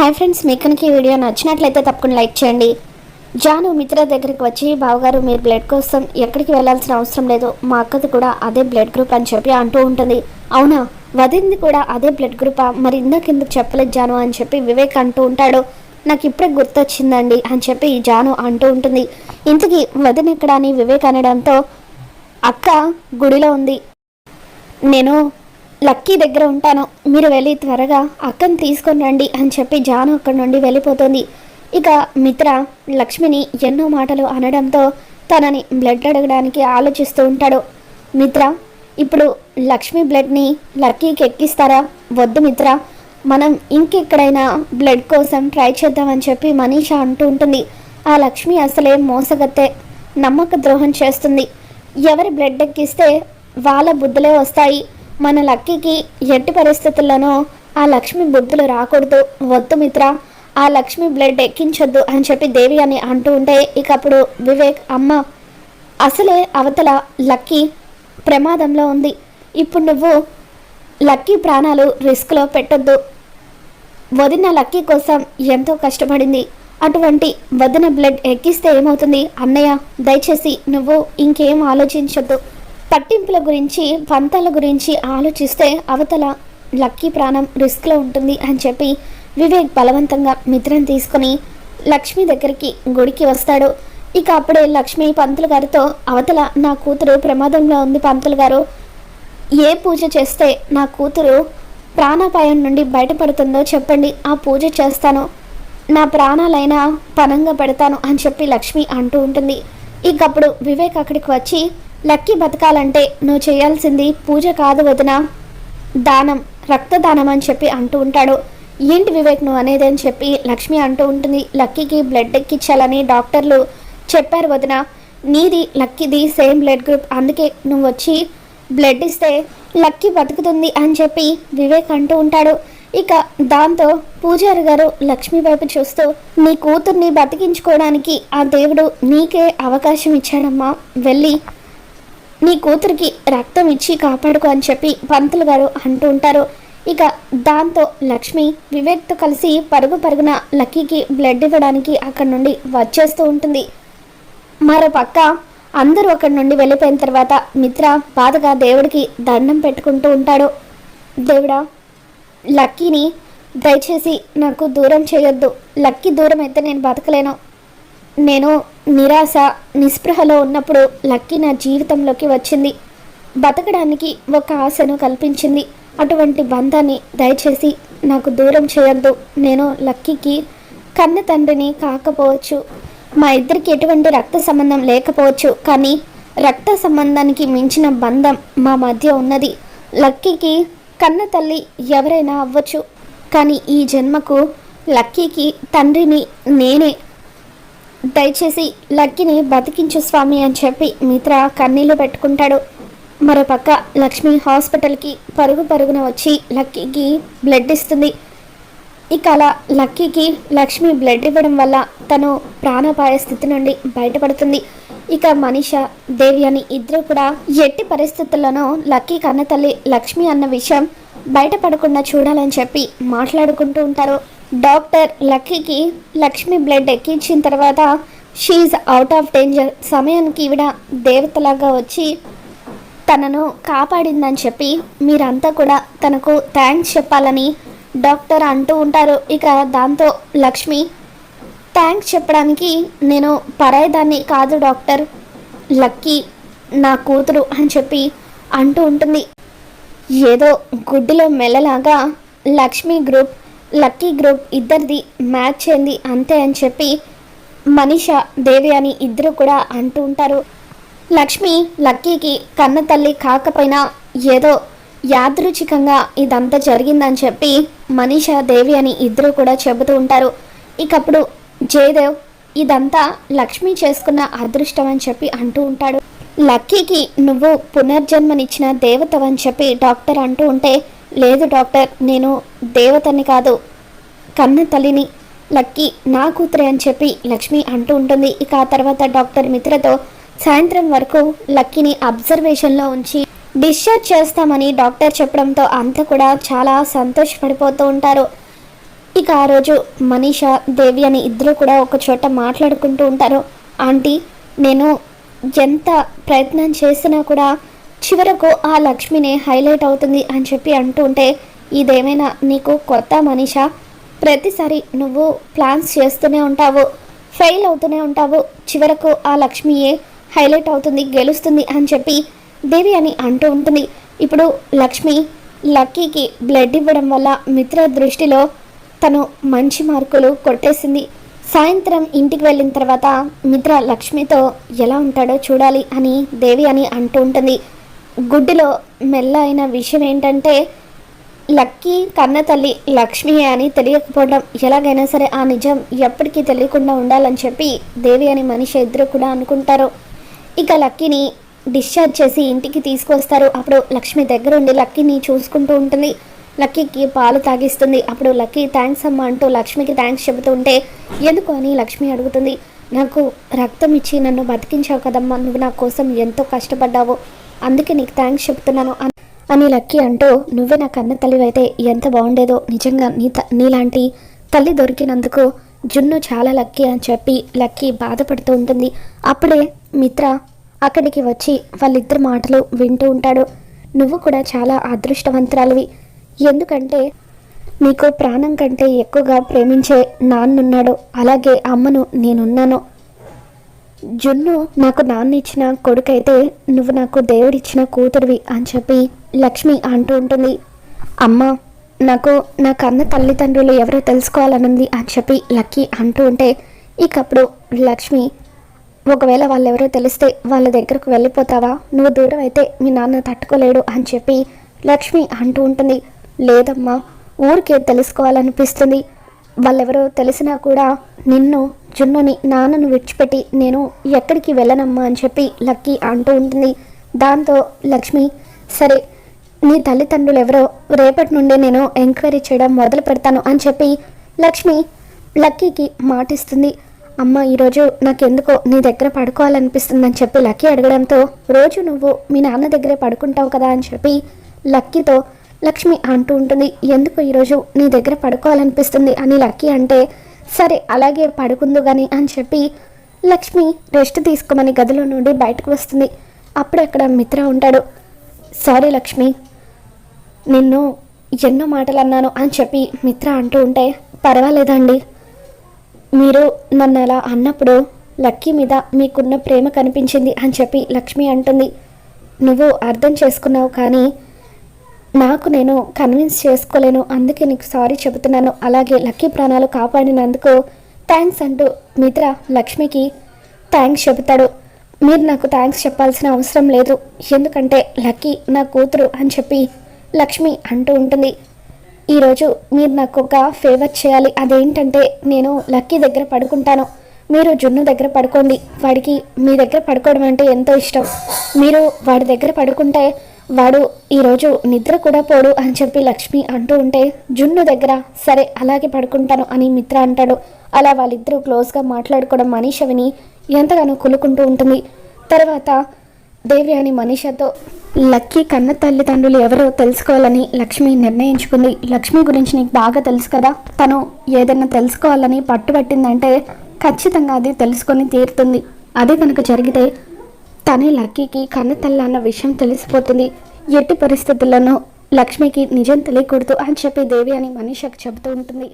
Hi friends మీకు కనుక ఈ వీడియో నచ్చినట్లయితే తప్పకుండా లైక్ చేయండి. జాను మిత్ర దగ్గరికి వచ్చి బావగారు మీరు బ్లడ్ కోసం ఎక్కడికి వెళ్ళాల్సిన అవసరం లేదు. మా అక్కది కూడా అదే బ్లడ్ గ్రూప్ అని చెప్పి అంటూ ఉంటుంది. అవునా? వదింది కూడా అదే బ్లడ్ గ్రూపా? మరి ఇందాక ఎందుకు చెప్పలేదు జాను అని చెప్పి వివేక్ అంటూ ఉంటాడు. నాకు ఇప్పుడే గుర్తొచ్చిందండి అని చెప్పి జాను అంటూ ఉంటుంది. ఇంతకీ వదిన ఎక్కడ అని వివేక్ అనడంతో అక్క గుడిలో ఉంది. నేను లక్కీ దగ్గర ఉంటాను. మీరు వెళ్ళి త్వరగా అక్కని తీసుకొని రండి అని చెప్పి జాను అక్కడి నుండి వెళ్ళిపోతుంది. ఇక మిత్ర లక్ష్మిని ఎన్నో మాటలు అనడంతో తనని బ్లడ్ అడగడానికి ఆలోచిస్తూ ఉంటాడు. మిత్ర ఇప్పుడు లక్ష్మి బ్లడ్ని లక్కీకి ఎక్కిస్తారా? వద్దు మిత్ర మనం ఇంకెక్కడైనా బ్లడ్ కోసం ట్రై చేద్దామని చెప్పి మనీషా అంటూ ఉంటుంది. ఆ లక్ష్మి అసలే మోసగత్తే నమ్మక ద్రోహం చేస్తుంది. ఎవరి బ్లడ్ ఎక్కిస్తే వాళ్ళ బుద్ధులే వస్తాయి. మన లక్కీకి ఎట్టి పరిస్థితుల్లోనూ ఆ లక్ష్మి బుద్ధులు రాకూడదు. వద్దు మిత్ర ఆ లక్ష్మి బ్లడ్ ఎక్కించొద్దు అని చెప్పి దేవి అని అంటూ ఉంటే ఇక అప్పుడు వివేక్ అమ్మ అసలే అవతల లక్కీ ప్రమాదంలో ఉంది. ఇప్పుడు నువ్వు లక్కీ ప్రాణాలు రిస్క్లో పెట్టొద్దు. వదిన లక్కీ కోసం ఎంతో కష్టపడింది. అటువంటి వదిన బ్లడ్ ఎక్కిస్తే ఏమవుతుంది? అన్నయ్య దయచేసి నువ్వు ఇంకేం ఆలోచించొద్దు. పట్టింపుల గురించి పంతాల గురించి ఆలోచిస్తే అవతల లక్కీ ప్రాణం రిస్క్లో ఉంటుంది అని చెప్పి వివేక్ బలవంతంగా మిత్రం తీసుకుని లక్ష్మి దగ్గరికి గుడికి వస్తాడు. ఇక అప్పుడే లక్ష్మి పంతులు గారితో అవతల నా కూతురు ప్రమాదంలో ఉంది పంతులు గారు. ఏ పూజ చేస్తే నా కూతురు ప్రాణాపాయం నుండి బయటపడుతుందో చెప్పండి. ఆ పూజ చేస్తాను. నా ప్రాణాలైనా పనంగా పెడతాను అని చెప్పి లక్ష్మి అంటూ ఉంటుంది. ఇంకప్పుడు వివేక్ అక్కడికి వచ్చి లక్కీ బతకాలంటే నువ్వు చేయాల్సింది పూజ కాదు వదిన. దానం రక్తదానం అని చెప్పి అంటూ ఉంటాడు. ఏంటి వివేక్ నువ్వు అనేది అని చెప్పి లక్ష్మి అంటూ ఉంటుంది. లక్కీకి బ్లడ్ ఎక్కించాలని డాక్టర్లు చెప్పారు వదిన. నీది లక్కీది సేమ్ బ్లడ్ గ్రూప్ అందుకే నువ్వు వచ్చి బ్లడ్ ఇస్తే లక్కీ బతుకుతుంది అని చెప్పి వివేక్ అంటూ ఉంటాడు. ఇక దాంతో పూజారి గారు లక్ష్మి వైపు చూస్తూ నీ కూతుర్ని బతికించుకోవడానికి ఆ దేవుడు నీకే అవకాశం ఇచ్చాడమ్మా. వెళ్ళి నీ కూతురికి రక్తం ఇచ్చి కాపాడుకో అని చెప్పి పంతులు గారు అంటూ ఉంటారు. ఇక దాంతో లక్ష్మి వివేక్తో కలిసి పరుగు పరుగున లక్కీకి బ్లడ్ ఇవ్వడానికి అక్కడి నుండి వచ్చేస్తూ ఉంటుంది. మరో పక్క అందరూ అక్కడి నుండి వెళ్ళిపోయిన తర్వాత మిత్ర బాధగా దేవుడికి దండం పెట్టుకుంటూ ఉంటాడు. దేవుడా లక్కీని దయచేసి నాకు దూరం చేయొద్దు. లక్కీ దూరం అయితే నేను బతకలేను. నేను నిరాశ నిస్పృహలో ఉన్నప్పుడు లక్కీ నా జీవితంలోకి వచ్చింది. బతకడానికి ఒక ఆశను కల్పించింది. అటువంటి బంధాన్ని దయచేసి నాకు దూరం చేయొద్దు. నేను లక్కీకి కన్న తండ్రిని కాకపోవచ్చు. మా ఇద్దరికి ఎటువంటి రక్త సంబంధం లేకపోవచ్చు. కానీ రక్త సంబంధానికి మించిన బంధం మా మధ్య ఉన్నది. లక్కీకి కన్న తల్లి ఎవరైనా అవ్వచ్చు. కానీ ఈ జన్మకు లక్కీకి తండ్రిని నేనే దయచేసి లక్కీని బతికించు స్వామి అని చెప్పి మిత్ర కన్నీళ్ళు పెట్టుకుంటాడు. మరోపక్క లక్ష్మి హాస్పిటల్కి పరుగు పరుగున వచ్చి లక్కీకి బ్లడ్ ఇస్తుంది. ఇక అలా లక్కీకి లక్ష్మి బ్లడ్ ఇవ్వడం వల్ల తను ప్రాణాపాయ స్థితి నుండి బయటపడుతుంది. ఇక మనిష దేవి అని ఇద్దరు కూడా ఎట్టి పరిస్థితుల్లోనూ లక్కీ కన్న తల్లి లక్ష్మి అన్న విషయం బయటపడకుండా చూడాలని చెప్పి మాట్లాడుకుంటూ ఉంటారు. డాక్టర్ లక్కీకి లక్ష్మి బ్లడ్ ఎక్కించిన తర్వాత షీఈ్ అవుట్ ఆఫ్ డేంజర్ సమయానికి ఈవిడ దేవతలాగా వచ్చి తనను కాపాడిందని చెప్పి మీరంతా కూడా తనకు థ్యాంక్స్ చెప్పాలని డాక్టర్ అంటూ ఉంటారు. ఇక దాంతో లక్ష్మి థ్యాంక్స్ చెప్పడానికి నేను పరాయిదాన్ని కాదు డాక్టర్. లక్కీ నా కూతురు అని చెప్పి అంటూ ఉంటుంది. ఏదో గుడ్డిలో మెల్లలాగా లక్ష్మి గ్రూప్ లక్కీ గ్రూప్ ఇద్దరిది మ్యాచ్ అయింది అంతే అని చెప్పి మనీష దేవి అని ఇద్దరు కూడా అంటూ ఉంటారు. లక్ష్మి లక్కీకి కన్న తల్లి కాకపోయినా ఏదో యాదృచ్ఛికంగా ఇదంతా జరిగిందని చెప్పి మనీష దేవి అని ఇద్దరు కూడా చెబుతూ ఉంటారు. ఇకప్పుడు జయదేవ్ ఇదంతా లక్ష్మి చేసుకున్న అదృష్టం అని చెప్పి అంటూ ఉంటాడు. లక్కీకి నువ్వు పునర్జన్మనిచ్చిన దేవతవని చెప్పి డాక్టర్ అంటూ ఉంటే లేదు డాక్టర్ నేను దేవతని కాదు. కన్న తల్లిని లక్కీ నా కూతురే అని చెప్పి లక్ష్మి అంటూ ఉంటుంది. ఇక ఆ తర్వాత డాక్టర్ మిత్రతో సాయంత్రం వరకు లక్కీని అబ్జర్వేషన్లో ఉంచి డిశ్చార్జ్ చేస్తామని డాక్టర్ చెప్పడంతో అంతా కూడా చాలా సంతోషపడిపోతూ ఉంటారు. ఇక ఆ రోజు మనీష దేవి అని ఇద్దరు కూడా ఒక చోట మాట్లాడుకుంటూ ఉంటారు. ఆంటీ నేను ఎంత ప్రయత్నం చేసినా కూడా చివరకు ఆ లక్ష్మినే హైలైట్ అవుతుంది అని చెప్పి అంటూ ఉంటే ఇదేమైనా నీకు కొత్త మనిష? ప్రతిసారి నువ్వు ప్లాన్స్ చేస్తూనే ఉంటావు ఫెయిల్ అవుతూనే ఉంటావు. చివరకు ఆ లక్ష్మియే హైలైట్ అవుతుంది గెలుస్తుంది అని చెప్పి దేవి అని అంటూ ఉంటుంది. ఇప్పుడు లక్ష్మి లక్కీకి బ్లడ్ ఇవ్వడం వల్ల మిత్ర దృష్టిలో తను మంచి మార్కులు కొట్టేసింది. సాయంత్రం ఇంటికి వెళ్ళిన తర్వాత మిత్ర లక్ష్మితో ఎలా ఉంటాడో చూడాలి అని దేవి అని అంటూ ఉంటుంది. గుడ్డిలో మెల్ల అయిన విషయం ఏంటంటే లక్కీ కన్న తల్లి లక్ష్మి అని తెలియకపోవడం ఎలాగైనా సరే ఆ నిజం ఎప్పటికీ తెలియకుండా ఉండాలని చెప్పి దేవి అని మనిషి ఇద్దరు కూడా అనుకుంటారు. ఇక లక్కీని డిశ్చార్జ్ చేసి ఇంటికి తీసుకొస్తారు. అప్పుడు లక్ష్మి దగ్గర ఉండి లక్కీని చూసుకుంటూ ఉంటుంది. లక్కీకి పాలు తాగిస్తుంది. అప్పుడు లక్కీ థ్యాంక్స్ అమ్మ అంటూ లక్ష్మికి థ్యాంక్స్ చెబుతూ ఉంటే ఎందుకు అని లక్ష్మి అడుగుతుంది. నాకు రక్తం ఇచ్చి నన్ను బతికించావు కదమ్మా. నువ్వు నా కోసం ఎంతో కష్టపడ్డావు. అందుకే నీకు థ్యాంక్స్ చెప్తున్నాను అని లక్కీ అంటూ నువ్వే నా కన్న తల్లివైతే ఎంత బాగుండేదో నిజంగా నీ త నీలాంటి తల్లి దొరికినందుకు జున్ను చాలా లక్కీ అని చెప్పి లక్కీ బాధపడుతూ ఉంటుంది. అప్పుడే మిత్ర అక్కడికి వచ్చి వాళ్ళిద్దరు మాటలు వింటూ ఉంటాడు. నువ్వు కూడా చాలా అదృష్టవంతురాలివి. ఎందుకంటే నీకు ప్రాణం కంటే ఎక్కువగా ప్రేమించే నాన్నున్నాడు. అలాగే అమ్మను నేనున్నాను. జున్ను నాకు నాన్న ఇచ్చిన కొడుకైతే నువ్వు నాకు దేవుడిచ్చిన కూతురివి అని చెప్పి లక్ష్మి అంటూ ఉంటుంది. అమ్మ నాకు నా కన్న తల్లిదండ్రులు ఎవరో తెలుసుకోవాలనుంది అని చెప్పి లక్కీ అంటూ ఉంటే ఇకప్పుడు లక్ష్మి ఒకవేళ వాళ్ళు ఎవరో తెలిస్తే వాళ్ళ దగ్గరకు వెళ్ళిపోతావా? నువ్వు దూరం అయితే మీ నాన్న తట్టుకోలేడు అని చెప్పి లక్ష్మి అంటూ ఉంటుంది. లేదమ్మా ఊరికే తెలుసుకోవాలనిపిస్తుంది. వాళ్ళెవరో తెలిసినా కూడా నిన్ను జున్నుని నాన్నను విడిచిపెట్టి నేను ఎక్కడికి వెళ్ళనమ్మా అని చెప్పి లక్కీ అంటూ ఉంటుంది. దాంతో లక్ష్మి సరే నీ తల్లిదండ్రులు ఎవరో రేపటి నుండి నేను ఎంక్వైరీ చేయడం మొదలు పెడతాను అని చెప్పి లక్ష్మి లక్కీకి మాటిస్తుంది. అమ్మ ఈరోజు నాకెందుకో నీ దగ్గర పడుకోవాలనిపిస్తుందని చెప్పి లక్కీ అడగడంతో రోజు నువ్వు మీ నాన్న దగ్గరే పడుకుంటావు కదా? అని చెప్పి లక్కీతో లక్ష్మి అంటూ ఉంటుంది. ఎందుకు ఈరోజు నీ దగ్గర పడుకోవాలనిపిస్తుంది? అని లక్కీ అంటే సరే అలాగే పడుకుందు కానీ అని చెప్పి లక్ష్మి రెస్ట్ తీసుకోమని గదిలో నుండి బయటకు వస్తుంది. అప్పుడు అక్కడ మిత్ర ఉంటాడు. సారీ లక్ష్మి నిన్ను ఎన్నో మాటలు అన్నాను అని చెప్పి మిత్ర అంటూ ఉంటే పర్వాలేదండి. మీరు నన్ను అలా అన్నప్పుడు లక్కీ మీద మీకున్న ప్రేమ కనిపించింది అని చెప్పి లక్ష్మి అంటుంది. నువ్వు అర్థం చేసుకున్నావు కానీ నాకు నేను కన్విన్స్ చేసుకోలేను అందుకే నీకు సారీ చెబుతున్నాను. అలాగే లక్కీ ప్రాణాలు కాపాడినందుకు థ్యాంక్స్ అంటూ మిత్ర లక్ష్మికి థ్యాంక్స్ చెబుతాడు. మీరు నాకు థ్యాంక్స్ చెప్పాల్సిన అవసరం లేదు. ఎందుకంటే లక్కీ నా కూతురు అని చెప్పి లక్ష్మి అంటూ ఉంటుంది. ఈరోజు మీరు నాకు ఒక ఫేవర్ చేయాలి. అదేంటంటే నేను లక్కీ దగ్గర పడుకుంటాను. మీరు జున్ను దగ్గర పడుకోండి. వాడికి మీ దగ్గర పడుకోవడం అంటే ఎంతో ఇష్టం. మీరు వాడి దగ్గర పడుకుంటే వాడు ఈరోజు నిద్ర కూడా పోడు అని చెప్పి లక్ష్మి అంటూ ఉంటే జున్ను దగ్గర సరే అలాగే పడుకుంటాను అని మిత్ర అంటాడు. అలా వాళ్ళిద్దరూ క్లోజ్గా మాట్లాడుకోవడం మనీష విని ఎంతగానో కులుకుంటూ ఉంటుంది. తర్వాత దేవి అని మనీషతో లక్కీ కన్న తల్లిదండ్రులు ఎవరో తెలుసుకోవాలని లక్ష్మి నిర్ణయించుకుంది. లక్ష్మి గురించి నీకు బాగా తెలుసు కదా. తను ఏదైనా తెలుసుకోవాలని పట్టుబట్టిందంటే ఖచ్చితంగా అది తెలుసుకొని తీరుతుంది. అదే కనుక జరిగితే తనే లక్కీకి కన్న అన్న విషయం తెలిసిపోతుంది. ఎట్టి పరిస్థితుల్లోనూ లక్ష్మికి నిజం తెలియకూడదు అని చెప్పి దేవి అని మనీషకు చెబుతూ ఉంటుంది.